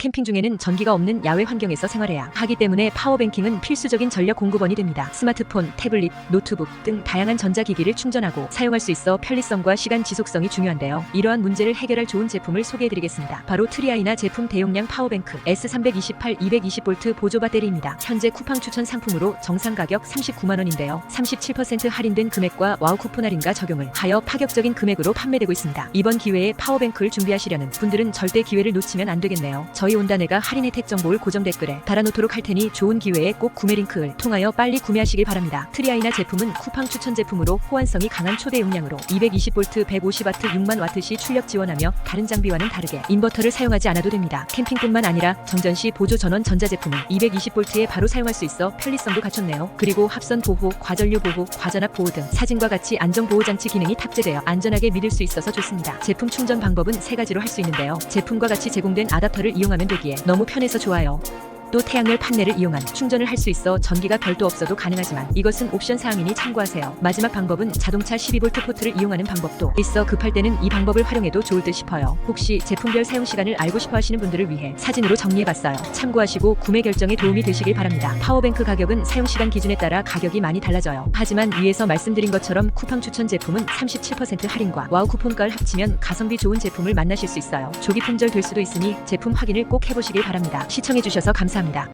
캠핑 중에는 전기가 없는 야외 환경에서 생활해야 하기 때문에 파워뱅킹은 필수적인 전력 공급원이 됩니다. 스마트폰, 태블릿, 노트북 등 다양한 전자기기를 충전하고 사용할 수 있어 편리성과 시간 지속성이 중요한데요. 이러한 문제를 해결할 좋은 제품을 소개해드리겠습니다. 바로 트리아이나 제품 대용량 파워뱅크 S328 220V 보조 배터리입니다. 현재 쿠팡 추천 상품으로 정상 가격 39만 원인데요. 37% 할인된 금액과 와우 쿠폰 할인가 적용을 하여 파격적인 금액으로 판매되고 있습니다. 이번 기회에 파워뱅크를 준비하시려는 분들은 절대 기회를 놓치면 안 되겠네요. 저희 온다네가 할인 혜택 정보를 고정 댓글에 달아놓도록 할 테니 좋은 기회에 꼭 구매 링크를 통하여 빨리 구매하시길 바랍니다. 트리아이나 제품은 쿠팡 추천 제품으로 호환성이 강한 초대 용량으로 220V 150W 6만 와트시 출력 지원하며 다른 장비와는 다르게 인버터를 사용하지 않아도 됩니다. 캠핑뿐만 아니라 정전 시 보조 전원 전자제품은 220V에 바로 사용할 수 있어 편리성도 갖췄네요. 그리고 합선 보호, 과전류 보호, 과전압 보호 등 사진과 같이 안전 보호 장치 기능이 탑재되어 안전하게 믿을 수 있어서 좋습니다. 제품 충전 방법은 세 가지로 할 수 있는데요. 제품과 같이 제공된 아답터를 이용하면 되기에 너무 편해서 좋아요. 또 태양열 판넬을 이용한 충전을 할 수 있어 전기가 별도 없어도 가능하지만 이것은 옵션 사항이니 참고하세요. 마지막 방법은 자동차 12V 포트를 이용하는 방법도 있어 급할 때는 이 방법을 활용해도 좋을 듯 싶어요. 혹시 제품별 사용 시간을 알고 싶어 하시는 분들을 위해 사진으로 정리해봤어요. 참고하시고 구매 결정에 도움이 되시길 바랍니다. 파워뱅크 가격은 사용 시간 기준에 따라 가격이 많이 달라져요. 하지만 위에서 말씀드린 것처럼 쿠팡 추천 제품은 37% 할인과 와우 쿠폰가를 합치면 가성비 좋은 제품을 만나실 수 있어요. 조기 품절 될 수도 있으니 제품 확인을 꼭 해보시길 바랍니다. 시청해주셔서 감사합니다.